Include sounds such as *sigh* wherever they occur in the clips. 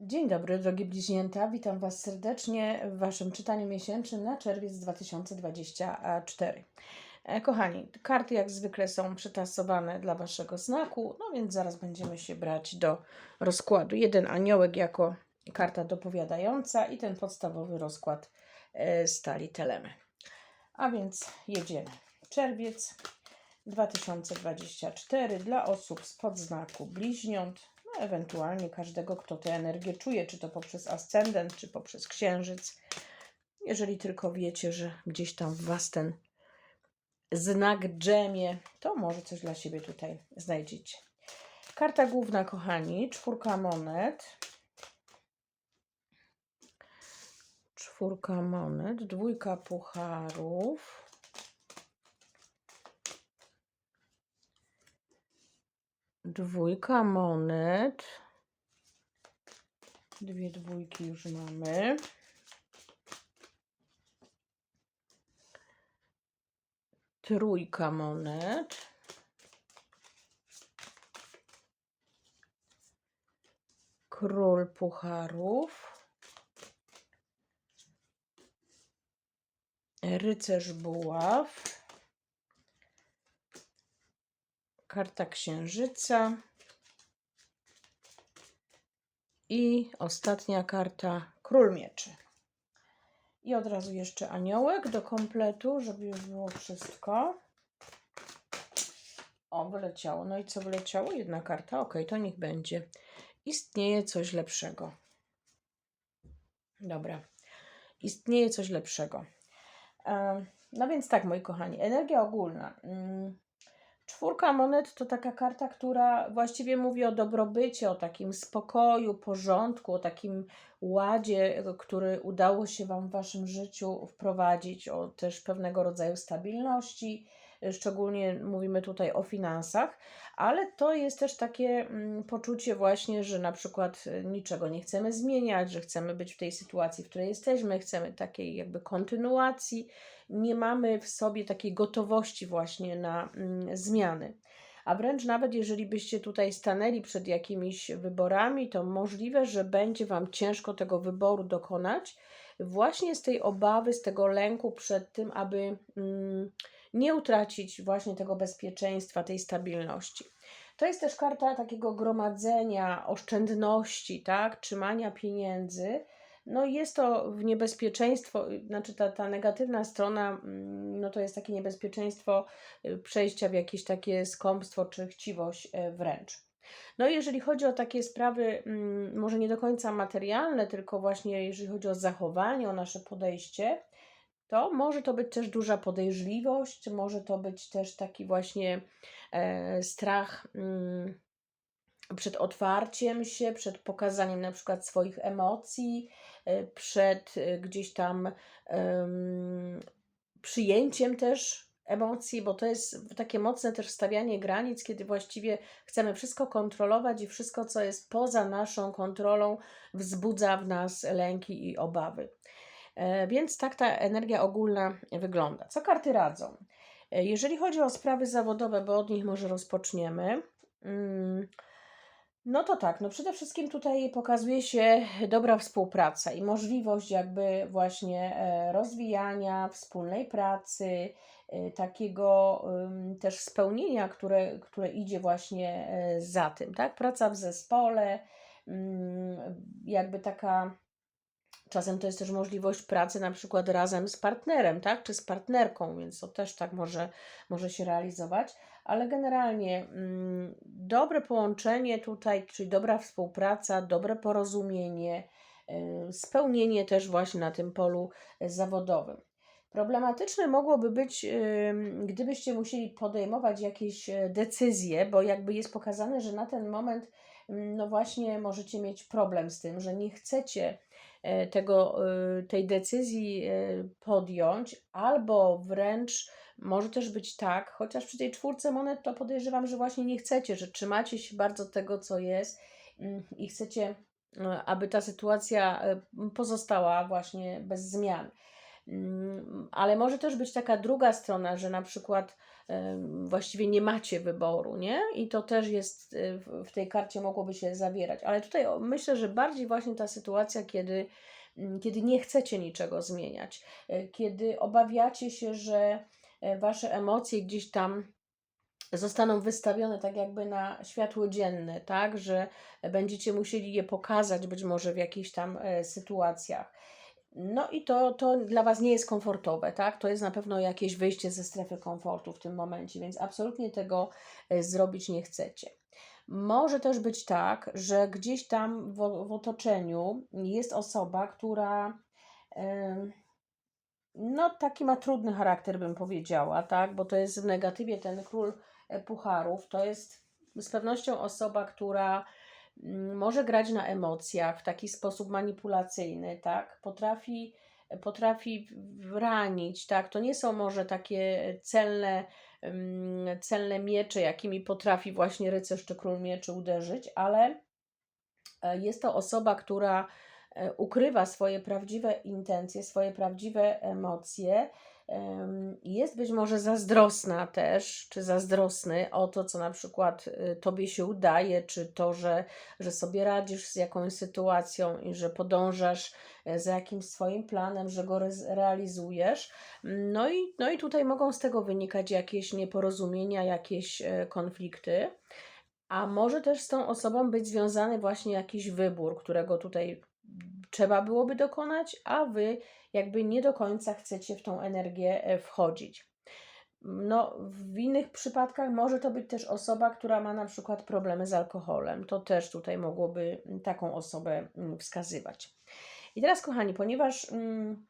Dzień dobry, drogie bliźnięta. Witam Was serdecznie w Waszym czytaniu miesięcznym na czerwiec 2024. E, Kochani, karty jak zwykle są przetasowane dla Waszego znaku, no więc zaraz będziemy się brać do rozkładu. Jeden aniołek jako karta dopowiadająca i ten podstawowy rozkład e, stali telemy. A więc jedziemy. Czerwiec 2024 dla osób z podznaku bliźniąt, no ewentualnie każdego, kto tę energię czuje, czy to poprzez ascendent, czy poprzez księżyc. Jeżeli tylko wiecie, że gdzieś tam w Was ten znak dżemie, to może coś dla siebie tutaj znajdziecie. Karta główna, kochani, czwórka monet. Czwórka monet, dwójka pucharów. Dwójka monet. Dwie dwójki już mamy. Trójka monet. Król pucharów. Rycerz buław. Karta księżyca. I ostatnia karta król mieczy. I od razu jeszcze aniołek do kompletu, żeby już było wszystko. O, wyleciało. No i co wyleciało? Jedna karta. Ok, to niech będzie. Istnieje coś lepszego. Dobra. Istnieje coś lepszego. E, No więc tak, moi kochani, energia ogólna. Czwórka monet to taka karta, która właściwie mówi o dobrobycie, o takim spokoju, porządku, o takim ładzie, który udało się Wam w Waszym życiu wprowadzić, o też pewnego rodzaju stabilności. Szczególnie mówimy tutaj o finansach, ale to jest też takie mm, poczucie właśnie, że na przykład y, niczego nie chcemy zmieniać, że chcemy być w tej sytuacji, w której jesteśmy, chcemy takiej jakby kontynuacji, nie mamy w sobie takiej gotowości właśnie na mm, zmiany. A wręcz nawet jeżeli byście tutaj stanęli przed jakimiś wyborami, to możliwe, że będzie Wam ciężko tego wyboru dokonać, właśnie z tej obawy, z tego lęku przed tym, aby mm, nie utracić właśnie tego bezpieczeństwa, tej stabilności. To jest też karta takiego gromadzenia oszczędności, tak, trzymania pieniędzy. No jest to w niebezpieczeństwo, znaczy ta, ta negatywna strona, mm, no to jest takie niebezpieczeństwo y, przejścia w jakieś takie skąpstwo czy chciwość e, wręcz. No jeżeli chodzi o takie sprawy, mm, może nie do końca materialne, tylko właśnie jeżeli chodzi o zachowanie, o nasze podejście, to może to być też duża podejrzliwość, może to być też taki właśnie e, strach mm, przed otwarciem się, przed pokazaniem na przykład swoich emocji, e, przed e, gdzieś tam em, przyjęciem też emocji, bo to jest takie mocne też stawianie granic, kiedy właściwie chcemy wszystko kontrolować i wszystko, co jest poza naszą kontrolą, wzbudza w nas lęki i obawy. E, Więc tak ta energia ogólna wygląda. Co karty radzą? E, Jeżeli chodzi o sprawy zawodowe, bo od nich może rozpoczniemy, mm, no to tak, no przede wszystkim tutaj pokazuje się dobra współpraca i możliwość jakby właśnie e, rozwijania wspólnej pracy, takiego też spełnienia, które, które idzie właśnie za tym, tak? Praca w zespole, mm, jakby taka Czasem to jest też możliwość pracy na przykład razem z partnerem, tak? Czy z partnerką, więc to też tak może, może się realizować. Ale generalnie mm, dobre połączenie tutaj, czyli dobra współpraca, dobre porozumienie, y, spełnienie też właśnie na tym polu zawodowym. Problematyczne mogłoby być, gdybyście musieli podejmować jakieś e, decyzje, bo jakby jest pokazane, że na ten moment, ym, no właśnie, możecie mieć problem z tym, że nie chcecie tego, y, tej decyzji e, podjąć, albo wręcz może też być tak, chociaż przy tej czwórce monet to podejrzewam, że właśnie nie chcecie, że trzymacie się bardzo tego, co jest ym, i chcecie, e, aby ta sytuacja e, pozostała właśnie bez zmian. Mm, Ale może też być taka druga strona, że na przykład właściwie nie macie wyboru, nie? I to też jest y, w- tej karcie mogłoby się zawierać. Ale tutaj myślę, że bardziej właśnie ta sytuacja, kiedy, mm, kiedy nie chcecie niczego zmieniać, y, kiedy obawiacie się, że e, wasze emocje gdzieś tam zostaną wystawione tak jakby na światło dzienne, tak, że będziecie musieli je pokazać być może w jakichś tam e, sytuacjach. No i to, to dla Was nie jest komfortowe, tak? To jest na pewno jakieś wyjście ze strefy komfortu w tym momencie, więc absolutnie tego e, zrobić nie chcecie. Może też być tak, że gdzieś tam w, w otoczeniu jest osoba, która em, no taki ma trudny charakter, bym powiedziała, tak? Bo to jest w negatywie ten król e, pucharów. To jest z pewnością osoba, która może grać na emocjach w taki sposób manipulacyjny, tak? Potrafi, potrafi ranić, tak? To nie są może takie celne, mm, celne miecze, jakimi potrafi właśnie rycerz czy król mieczy uderzyć, ale e, jest to osoba, która ukrywa swoje prawdziwe intencje, swoje prawdziwe emocje. em, Jest być może zazdrosna też, czy zazdrosny o to, co na przykład y, tobie się udaje, czy to, że, że sobie radzisz z jakąś sytuacją i że podążasz e, za jakimś swoim planem, że go realizujesz. No i, no i tutaj mogą z tego wynikać jakieś nieporozumienia, jakieś e, konflikty. A może też z tą osobą być związany właśnie jakiś wybór, którego tutaj trzeba byłoby dokonać, a wy jakby nie do końca chcecie w tą energię e, wchodzić. No, w innych przypadkach może to być też osoba, która ma na przykład problemy z alkoholem. To też tutaj mogłoby mm, taką osobę mm, wskazywać. I teraz, kochani, ponieważ mm,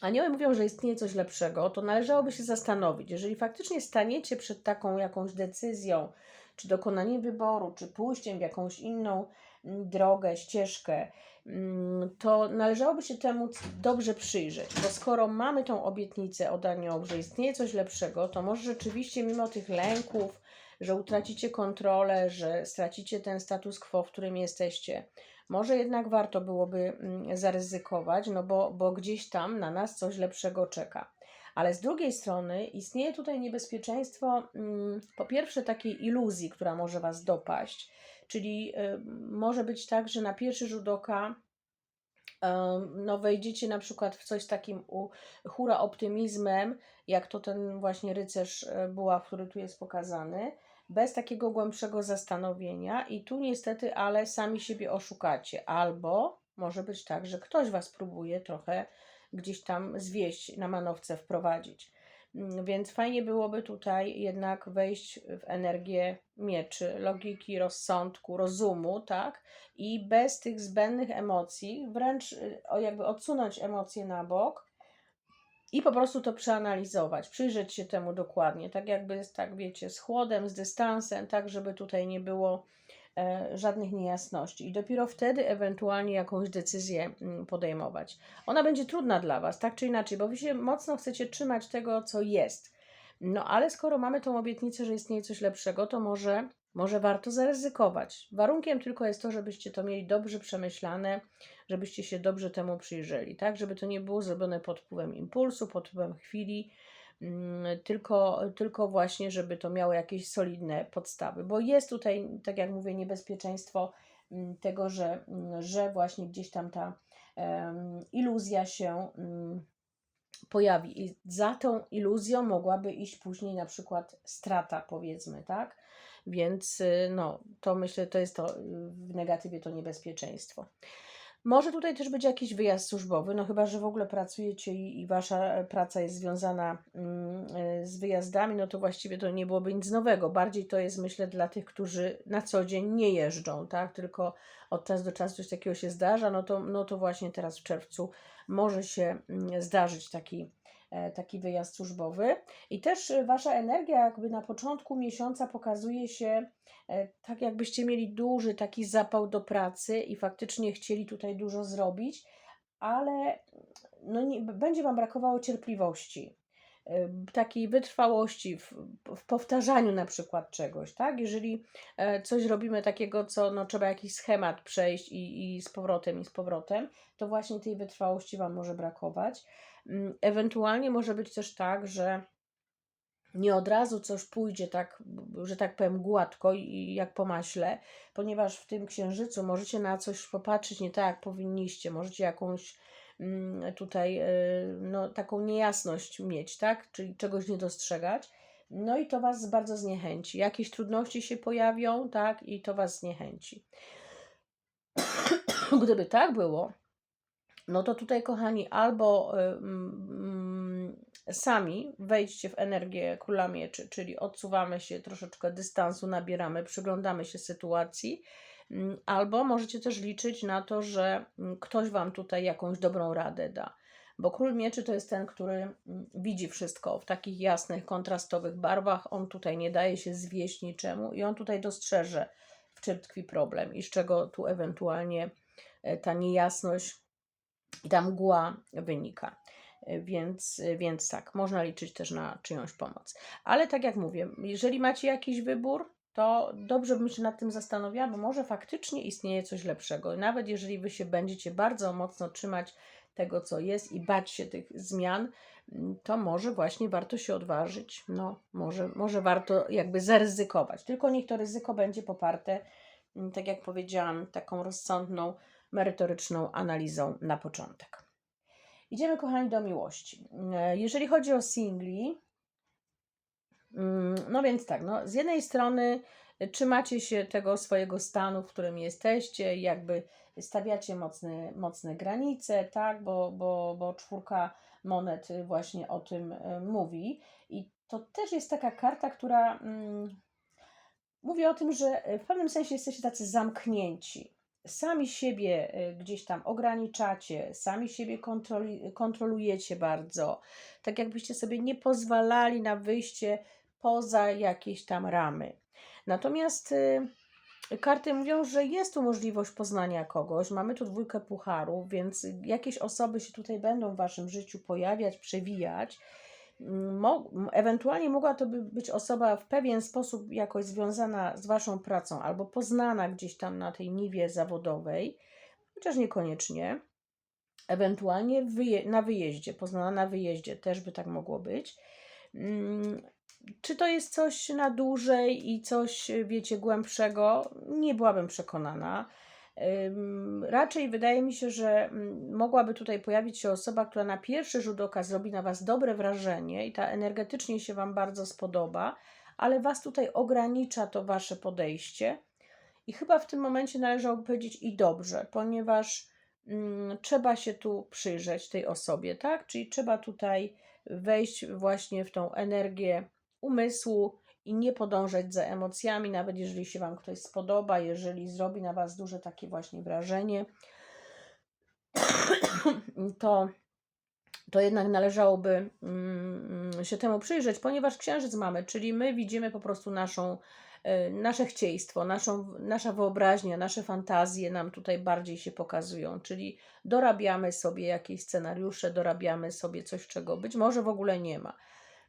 anioły mówią, że istnieje coś lepszego, to należałoby się zastanowić, jeżeli faktycznie staniecie przed taką jakąś decyzją, czy dokonaniem wyboru, czy pójściem w jakąś inną drogę, ścieżkę, mm, to należałoby się temu dobrze przyjrzeć, bo skoro mamy tą obietnicę od aniołów, że istnieje coś lepszego, to może rzeczywiście mimo tych lęków, że utracicie kontrolę, że stracicie ten status quo, w którym jesteście, może jednak warto byłoby zaryzykować, no bo, bo gdzieś tam na nas coś lepszego czeka. Ale z drugiej strony istnieje tutaj niebezpieczeństwo, po pierwsze, takiej iluzji, która może Was dopaść. Czyli y, może być tak, że na pierwszy rzut oka em, no wejdziecie na przykład w coś takim u, hura optymizmem, jak to ten właśnie rycerz e, buław, który tu jest pokazany, bez takiego głębszego zastanowienia i tu niestety, ale sami siebie oszukacie. Albo może być tak, że ktoś was próbuje trochę gdzieś tam zwieść, na manowce wprowadzić. Mm, Więc fajnie byłoby tutaj jednak wejść w energię mieczy, logiki, rozsądku, rozumu, tak? I bez tych zbędnych emocji, wręcz y, jakby odsunąć emocje na bok i po prostu to przeanalizować, przyjrzeć się temu dokładnie, tak jakby, tak wiecie, z chłodem, z dystansem, tak żeby tutaj nie było żadnych niejasności. I dopiero wtedy ewentualnie jakąś decyzję mm, podejmować. Ona będzie trudna dla Was, tak czy inaczej, bo Wy się mocno chcecie trzymać tego, co jest. No ale skoro mamy tą obietnicę, że istnieje coś lepszego, to może, może warto zaryzykować. Warunkiem tylko jest to, żebyście to mieli dobrze przemyślane, żebyście się dobrze temu przyjrzeli, tak? Żeby to nie było zrobione pod wpływem impulsu, pod wpływem chwili, tylko, tylko właśnie, żeby to miało jakieś solidne podstawy, bo jest tutaj, tak jak mówię, niebezpieczeństwo mm, tego, że, mm, że właśnie gdzieś tam ta iluzja się mm, pojawi i za tą iluzją mogłaby iść później na przykład strata, powiedzmy, tak? Więc y, no, to myślę, to jest to y, w negatywie to niebezpieczeństwo. Może tutaj też być jakiś wyjazd służbowy, no chyba, że w ogóle pracujecie i, i wasza praca jest związana y, z wyjazdami, no to właściwie to nie byłoby nic nowego. Bardziej to jest, myślę, dla tych, którzy na co dzień nie jeżdżą, tak? Tylko od czasu do czasu coś takiego się zdarza, no to, no to właśnie teraz w czerwcu może się mm, zdarzyć taki, e, taki wyjazd służbowy. I też e, wasza energia jakby na początku miesiąca pokazuje się e, tak, jakbyście mieli duży taki zapał do pracy i faktycznie chcieli tutaj dużo zrobić, ale no nie, będzie wam brakowało cierpliwości. takiej wytrwałości w, w powtarzaniu na przykład czegoś, tak? Jeżeli e, coś robimy takiego, co no, trzeba jakiś schemat przejść i, i z powrotem, i z powrotem, to właśnie tej wytrwałości Wam może brakować. Mm, Ewentualnie może być też tak, że nie od razu coś pójdzie tak, że tak powiem, gładko i jak po maśle, ponieważ w tym księżycu możecie na coś popatrzeć nie tak, jak powinniście, możecie jakąś mm, tutaj y, no, taką niejasność mieć, tak? Czyli czegoś nie dostrzegać. No i to Was bardzo zniechęci. Jakieś trudności się pojawią, tak? I to Was zniechęci. *coughs* Gdyby tak było, no to tutaj, kochani, albo y, mm, sami wejdźcie w energię króla mieczy, czyli odsuwamy się troszeczkę dystansu, nabieramy, przyglądamy się sytuacji, mm, albo możecie też liczyć na to, że mm, ktoś Wam tutaj jakąś dobrą radę da. Bo król mieczy to jest ten, który widzi wszystko w takich jasnych, kontrastowych barwach. On tutaj nie daje się zwieść niczemu i on tutaj dostrzeże, w czym tkwi problem i z czego tu ewentualnie e, ta niejasność i ta mgła wynika. E, Więc, e, więc tak, można liczyć też na czyjąś pomoc. Ale tak jak mówię, jeżeli macie jakiś wybór, to dobrze bym się nad tym zastanowiła, bo może faktycznie istnieje coś lepszego. Nawet jeżeli wy się będziecie bardzo mocno trzymać tego, co jest i bać się tych zmian, mm, to może właśnie warto się odważyć. No, może, może warto jakby zaryzykować. Tylko niech to ryzyko będzie poparte, mm, tak jak powiedziałam, taką rozsądną, merytoryczną analizą na początek. Idziemy, kochani, do miłości. E, Jeżeli chodzi o singli, mm, no więc tak, no, z jednej strony trzymacie się tego swojego stanu, w którym jesteście, jakby stawiacie mocne, mocne granice, tak, bo, bo, bo czwórka monet właśnie o tym e, mówi. I to też jest taka karta, która mm, mówi o tym, że w pewnym sensie jesteście tacy zamknięci sami siebie y, gdzieś tam ograniczacie, sami siebie kontroli, kontrolujecie bardzo, tak jakbyście sobie nie pozwalali na wyjście poza jakieś tam ramy. Natomiast y, karty mówią, że jest tu możliwość poznania kogoś. Mamy tu dwójkę pucharów, więc jakieś osoby się tutaj będą w waszym życiu pojawiać, przewijać ewentualnie mogła to by być osoba w pewien sposób jakoś związana z Waszą pracą albo poznana gdzieś tam na tej niwie zawodowej, chociaż niekoniecznie. Ewentualnie wyje, na wyjeździe, poznana na wyjeździe też by tak mogło być. Hmm, czy to jest coś na dłużej i coś, wiecie, głębszego? Nie byłabym przekonana. Raczej wydaje mi się, że mm, mogłaby tutaj pojawić się osoba, która na pierwszy rzut oka zrobi na Was dobre wrażenie i ta energetycznie się Wam bardzo spodoba, ale Was tutaj ogranicza to Wasze podejście. I chyba w tym momencie należałoby powiedzieć i dobrze, ponieważ mm, trzeba się tu przyjrzeć tej osobie, tak? Czyli trzeba tutaj wejść właśnie w tą energię umysłu, i nie podążać za emocjami, nawet jeżeli się Wam ktoś spodoba, jeżeli zrobi na Was duże takie właśnie wrażenie, *clears throat* to, to jednak należałoby mm, się temu przyjrzeć, ponieważ księżyc mamy, czyli my widzimy po prostu naszą, y, nasze chcieństwo, naszą, nasza wyobraźnia, nasze fantazje nam tutaj bardziej się pokazują, czyli dorabiamy sobie jakieś scenariusze, dorabiamy sobie coś, czego być może w ogóle nie ma.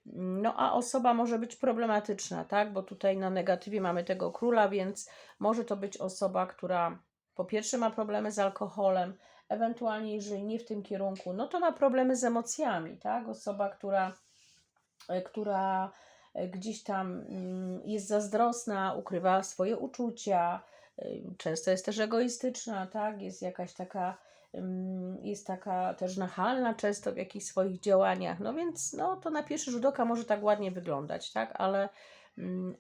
No a osoba może być problematyczna, tak? Bo tutaj na negatywie mamy tego króla, więc może to być osoba, która po pierwsze ma problemy z alkoholem, ewentualnie jeżeli nie w tym kierunku, no to ma problemy z emocjami, tak? Osoba, która, e, która e, gdzieś tam mm, jest zazdrosna, ukrywa swoje uczucia, e, często jest też egoistyczna, tak? Jest jakaś taka jest taka też nachalna często w jakichś swoich działaniach, no więc no, to na pierwszy rzut oka może tak ładnie wyglądać, tak, ale,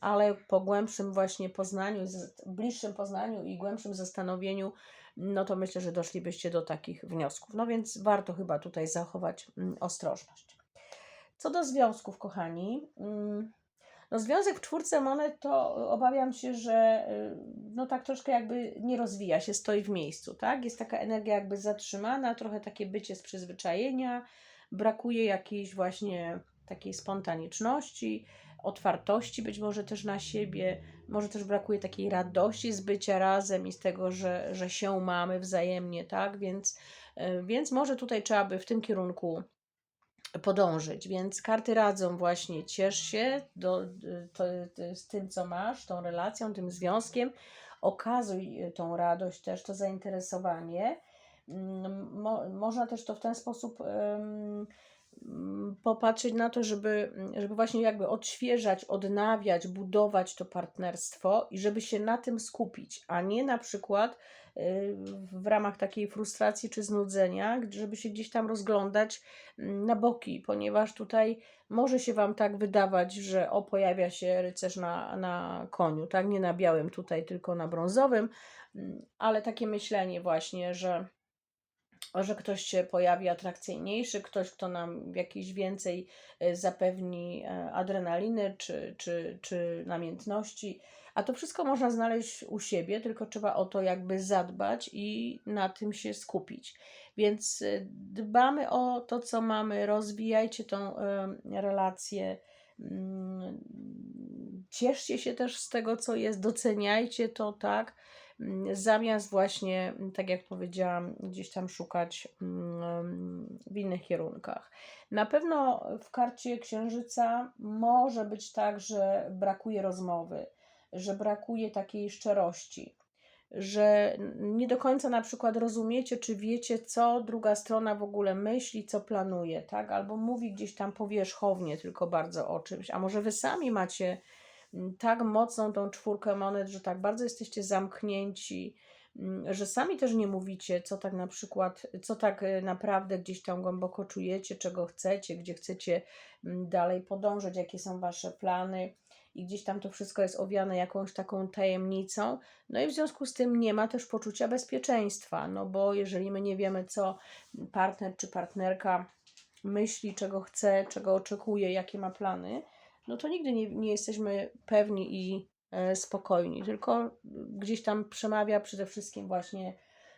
ale po głębszym właśnie poznaniu, bliższym poznaniu i głębszym zastanowieniu, no to myślę, że doszlibyście do takich wniosków. No więc warto chyba tutaj zachować ostrożność. Co do związków, kochani, no związek w czwórce monet to obawiam się, że y, no tak troszkę jakby nie rozwija się, stoi w miejscu, tak? Jest taka energia jakby zatrzymana, trochę takie bycie z przyzwyczajenia, brakuje jakiejś właśnie takiej spontaniczności, otwartości być może też na siebie, może też brakuje takiej radości z bycia razem i z tego, że, że się mamy wzajemnie, tak? Więc, y, więc może tutaj trzeba by w tym kierunku podążyć. Więc karty radzą właśnie ciesz się do, to, to, z tym, co masz, tą relacją, tym związkiem. Okazuj tą radość, też to zainteresowanie. Mm, Mo, można też to w ten sposób um, popatrzeć na to, żeby, żeby właśnie jakby odświeżać, odnawiać, budować to partnerstwo i żeby się na tym skupić, a nie na przykład y, w ramach takiej frustracji czy znudzenia, żeby się gdzieś tam rozglądać mm, na boki, ponieważ tutaj może się Wam tak wydawać, że o, pojawia się rycerz na, na koniu, tak? Nie na białym tutaj, tylko na brązowym, mm, ale takie myślenie właśnie, że że ktoś się pojawi atrakcyjniejszy, ktoś, kto nam jakieś więcej e, zapewni e, adrenaliny czy, czy, czy namiętności. A to wszystko można znaleźć u siebie, tylko trzeba o to jakby zadbać i na tym się skupić. Więc e, dbamy o to, co mamy, rozwijajcie tą relację. Mm, cieszcie się też z tego, co jest, doceniajcie to, tak zamiast właśnie, mm, tak jak powiedziałam, gdzieś tam szukać mm, w innych kierunkach. Na pewno w karcie księżyca może być tak, że brakuje rozmowy, że brakuje takiej szczerości, że nie do końca na przykład rozumiecie, czy wiecie, co druga strona w ogóle myśli, co planuje, tak? Albo mówi gdzieś tam powierzchownie tylko bardzo o czymś, a może wy sami macie tak mocną tą czwórkę monet, że tak bardzo jesteście zamknięci, mm, że sami też nie mówicie, co tak na przykład, co tak e, naprawdę gdzieś tam głęboko czujecie, czego chcecie, gdzie chcecie mm, dalej podążać, jakie są wasze plany i gdzieś tam to wszystko jest owiane jakąś taką tajemnicą. No i w związku z tym nie ma też poczucia bezpieczeństwa, no bo jeżeli my nie wiemy, co partner czy partnerka myśli, czego chce, czego oczekuje, jakie ma plany, no to nigdy nie, nie jesteśmy pewni i e, spokojni, tylko gdzieś tam przemawia przede wszystkim właśnie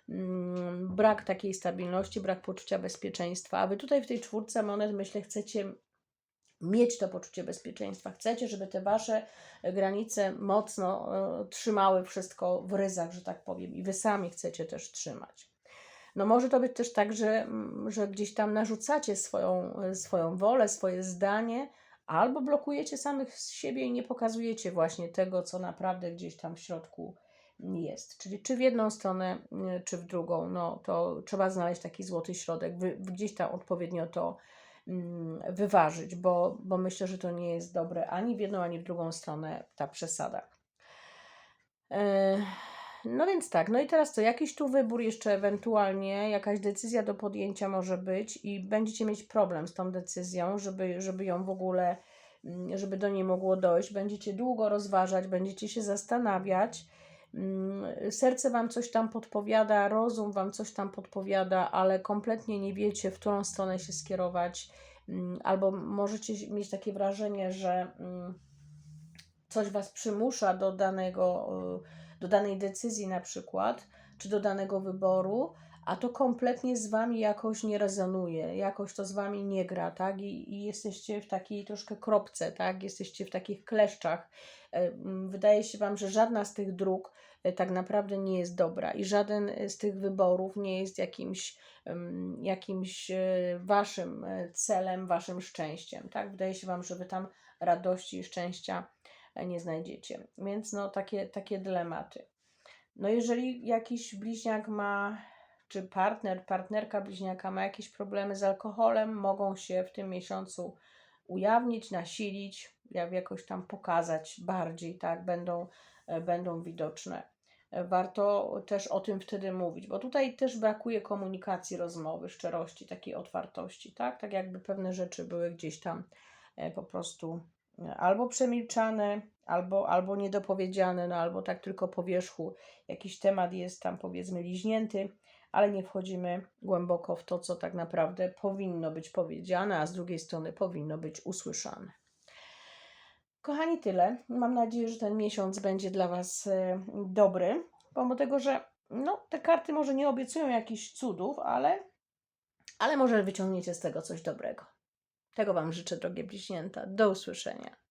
mm, brak takiej stabilności, brak poczucia bezpieczeństwa. A wy tutaj w tej czwórce monet, myślę, chcecie mieć to poczucie bezpieczeństwa. Chcecie, żeby te wasze granice mocno e, trzymały wszystko w ryzach, że tak powiem, i wy sami chcecie też trzymać. No może to być też tak, że, mm, że gdzieś tam narzucacie swoją, e, swoją wolę, swoje zdanie, albo blokujecie samych z siebie i nie pokazujecie właśnie tego, co naprawdę gdzieś tam w środku jest. Czyli czy w jedną stronę, y, czy w drugą, no to trzeba znaleźć taki złoty środek, wy, gdzieś tam odpowiednio to mm, wyważyć, bo, bo myślę, że to nie jest dobre ani w jedną, ani w drugą stronę ta przesada. E, no więc tak, no i teraz to jakiś tu wybór jeszcze ewentualnie, jakaś decyzja do podjęcia może być i będziecie mieć problem z tą decyzją, żeby, żeby ją w ogóle, mm, żeby do niej mogło dojść. Będziecie długo rozważać, będziecie się zastanawiać. Mm, serce Wam coś tam podpowiada, rozum Wam coś tam podpowiada, ale kompletnie nie wiecie, w którą stronę się skierować, mm, albo możecie mieć takie wrażenie, że coś Was przymusza do danego y, do danej decyzji na przykład, czy do danego wyboru, a to kompletnie z wami jakoś nie rezonuje, jakoś to z wami nie gra, tak? I, i jesteście w takiej troszkę kropce, tak? Jesteście w takich kleszczach. E, wydaje się wam, że żadna z tych dróg e, tak naprawdę nie jest dobra i żaden z tych wyborów nie jest jakimś, jakimś e, waszym celem, waszym szczęściem, tak? Wydaje się wam, że wy tam radości i szczęścia nie znajdziecie. Więc no takie, takie dylematy. No jeżeli jakiś bliźniak ma, czy partner, partnerka bliźniaka ma jakieś problemy z alkoholem, mogą się w tym miesiącu ujawnić, nasilić, jakoś tam pokazać bardziej, tak, będą, będą widoczne. Warto też o tym wtedy mówić, bo tutaj też brakuje komunikacji, rozmowy, szczerości, takiej otwartości, tak? Tak jakby pewne rzeczy były gdzieś tam e, po prostu albo przemilczane, albo, albo niedopowiedziane, no albo tak tylko po wierzchu jakiś temat jest tam powiedzmy liźnięty, ale nie wchodzimy głęboko w to, co tak naprawdę powinno być powiedziane, a z drugiej strony powinno być usłyszane. Kochani, tyle. Mam nadzieję, że ten miesiąc będzie dla Was e, dobry, pomimo tego, że no, te karty może nie obiecują jakichś cudów, ale, ale może wyciągniecie z tego coś dobrego. Tego Wam życzę, drogie bliźnięta. Do usłyszenia.